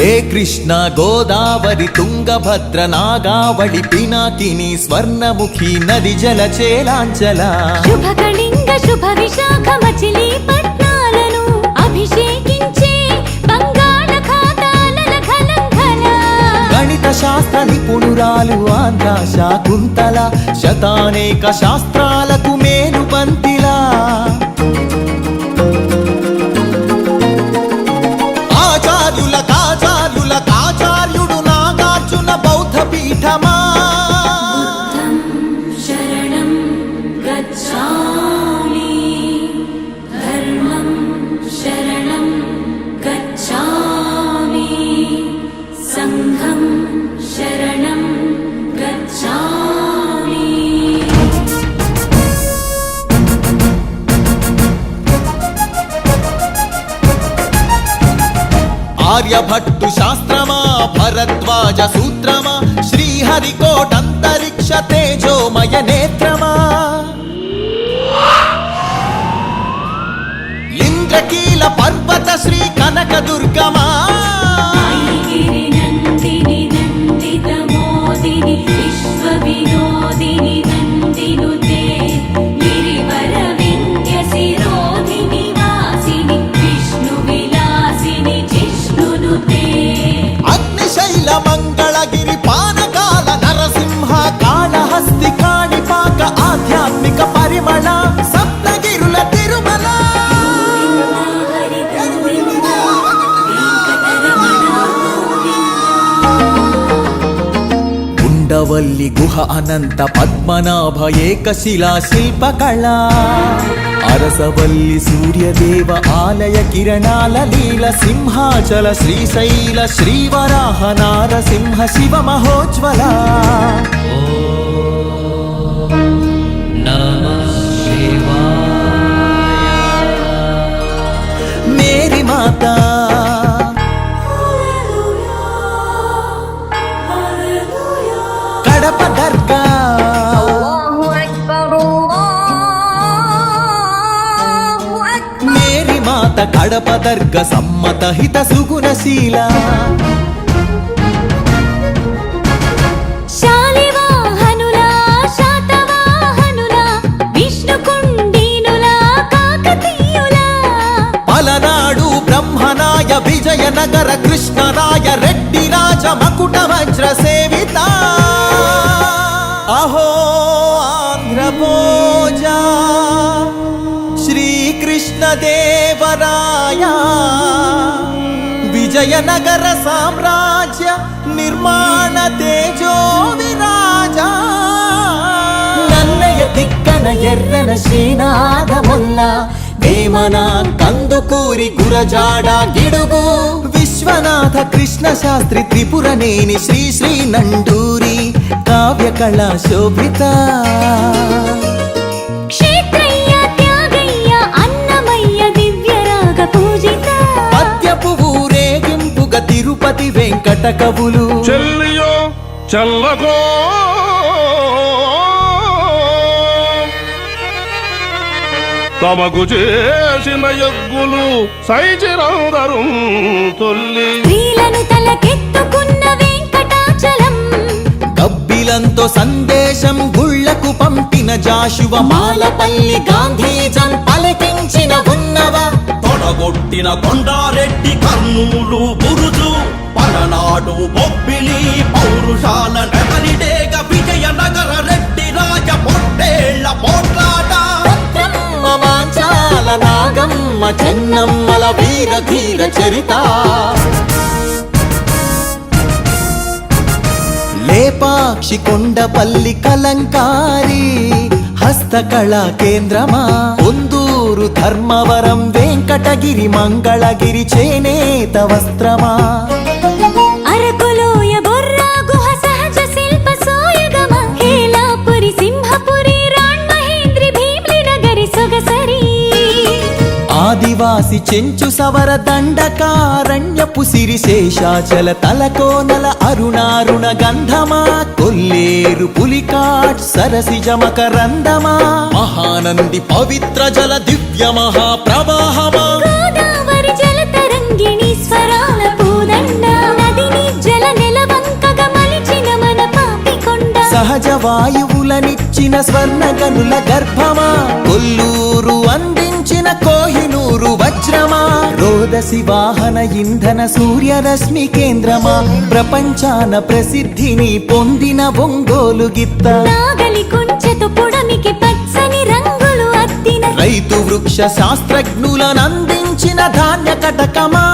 హే కృష్ణ గోదావరి తుంగభద్ర నాగావళి పినాకిని స్వర్ణముఖి నది జల చేలాంచల. శుభ కళింగ శుభ విశాఖ అభిషేకించే బంగాళ ఖాతాల గణిత శాస్త్ర నిపుణురాలు ఆంధ్ర శాకుంతల శతానేక శాస్త్రాలకు మేలు బంతిలా ఆర్యభట్టు శాస్త్రమా భరద్వాజ సూత్రమా శ్రీహరికోటంతరిక్ష తేజోమయ నేత్రమా ఇంద్రకీల పర్వత శ్రీ కనకదు ఉండవల్లి గుహ అనంత పద్మనాభ ఏకశిలా శిల్పకళ. అరసవల్లి సూర్యదేవ ఆలయ కిరణాల లీల సింహాచల శ్రీశైల శ్రీవరాహ నారసింహ శివ మహోజ్వల. కడప దర్గ సమ్మత హిత సుగుణశీల పలనాడు బ్రహ్మనాయ విజయనగర కృష్ణరాయ రెడ్డి రాజ మకుట వజ్ర సేవిత. అహో రాయ విజయనగర సామ్రాజ్య నిర్మాణ తేజో విరాజా నన్నయ దిక్కన ఎర్రన శ్రీనాథముల్ల వేమన కందుకూరి గురజాడ గిడుగు. విశ్వనాథ కృష్ణ శాస్త్రి త్రిపురనేని శ్రీ శ్రీ నండూరి కావ్యకళ శోభిత. వెంకట కవులు చెల్లియో చల్లకో. తమకు చేసిన యజ్ఞులు సైచిరందరు తొల్లి. స్త్రీలను తలకెత్తుకున్న వెంకటాచలం. కబ్బిలంతో సందేశం గుళ్ళకు పంపిన జాషువ మాలపల్లి గాంధీజం పలికించిన ఉన్నవ. తొడగొట్టిన కొండారెడ్డి కర్నూలు బురుజు. పలనాడు బొబ్బిలి పౌరుషాల నెమలిడేగ విజయనగర రెడ్డి రాజ పొట్టేళ్ళ పోట్లాట. మాంచాల నాగమ్మ చెన్నమ్మల వీర ధీర చరిత. లేపాక్షి కొండపల్లి కలంకారి హస్తకళా కేంద్రమా? పొందూరు ధర్మవరం వెంకటగిరి మంగళగిరి చేనేత వస్త్రమా? నివాసి చెంచు సవర దండకారణ్యపు శేషాచల తలకోనల అరుణారుణ గంధమా కొల్లేరు పులికాట్ సరసి జమక రందమా మహానంది పవిత్ర జల దివ్య మహా ప్రవాహమా సహజ వాయువులనిచ్చిన స్వర్ణ గనుల గర్భమా. కొల్లూరు అందించిన కోహి రోదసి వాహన ఇంధన సూర్యరశ్మి కేంద్రమా? ప్రపంచాన ప్రసిద్ధిని పొందిన ఒంగోలు గిత్త. నాగలి కుంచెతో పొడమికి పచ్చని రంగులు అద్దిన రైతు వృక్ష శాస్త్రజ్ఞులనందించిన ధాన్య కటకమా?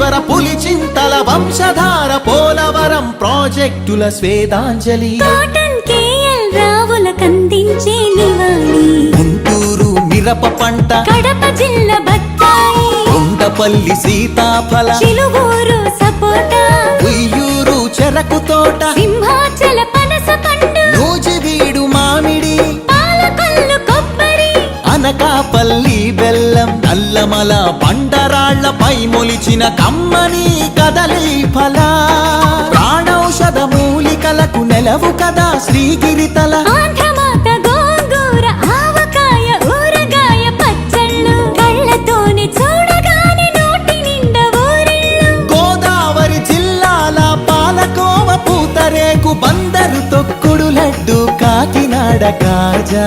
ధవలేశ్వర పులిచింతల వంశధార పోలవరం ప్రాజెక్టుల స్వేదాంజలి. రావుల కందించే నివాళి. గుంటూరు మిరప పంట. కడప జిల్లా బత్తాయి. కొండపల్లి సీతాఫల. చిలుగూరు సపోటా. ఉయ్యూరు చెరకు తోట. సింహాచల పనస పండు. నూజివీడు మామిడి. పాలకొల్లు కొబ్బరి. అనకాపల్లి బెల్లం. నల్లమల బండరాళ్ళపై మొలిచిన కమ్మని కదలి ఫల. ప్రాణౌషధ మూలికలకు నెలవు కదా శ్రీగిరితల గోదావరి జిల్లాల పాలకోవ పూతరేకు బందరు తొక్కుడు లడ్డు కాకినాడ కాజా.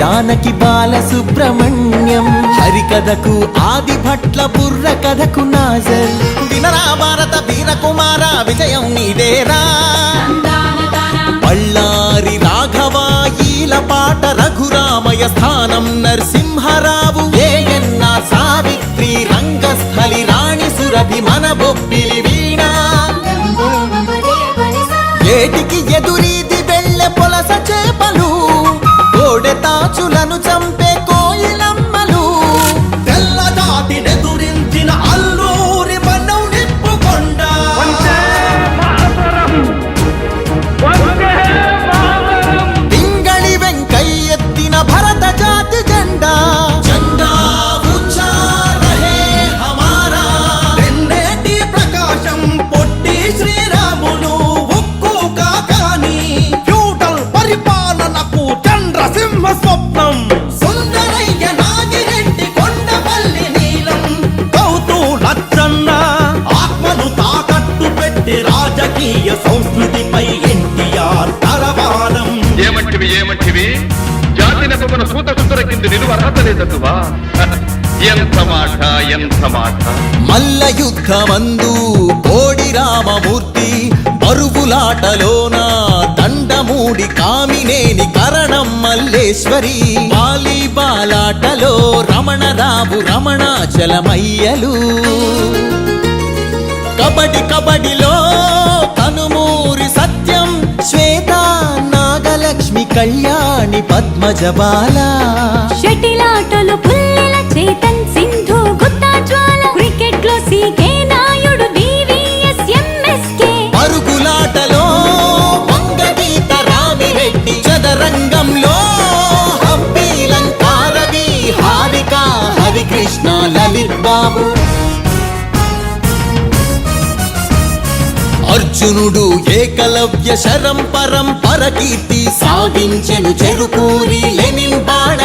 జానకి బాల సుబ్రహ్మణ్యం హరికథకు ఆది భట్ల బుర్ర కథకు నాజర్. వినరా భారత వీర కుమార విజయం నీదేరా. బళ్ళారి రాఘవాయిల పాట రఘురామయ స్థానం నరసింహరావు. ఏయన్న సావిత్రి రంగస్థలి రాణి సురభి మన బొబ్బిలి వీణా. ఏటికి ఎదురీది సుందర కింద నిలువ అర్హత లేదటువా ఎంత మాట ఎంత మాట. మల్ల యుద్ధమందు కోడి రామమూర్తి బరువులాటలోన దండమూడి కామినేని కరణం మల్లేశ్వరి. వాలీబాలాటలో రమణరావు రమణాచలమయ్యలు. కబడి కబడిలో కనుమూరి సత్యం శ్వేత కళ్యాణి పద్మజబాల. షటిలాటలు పుల్లెల చేతన్ సింధు గుత్తా అర్జునుడు ఏకలవ్య శరం పరం పరకీర్తి సాగించెను చెరుకూరి లెనిన్ బాణ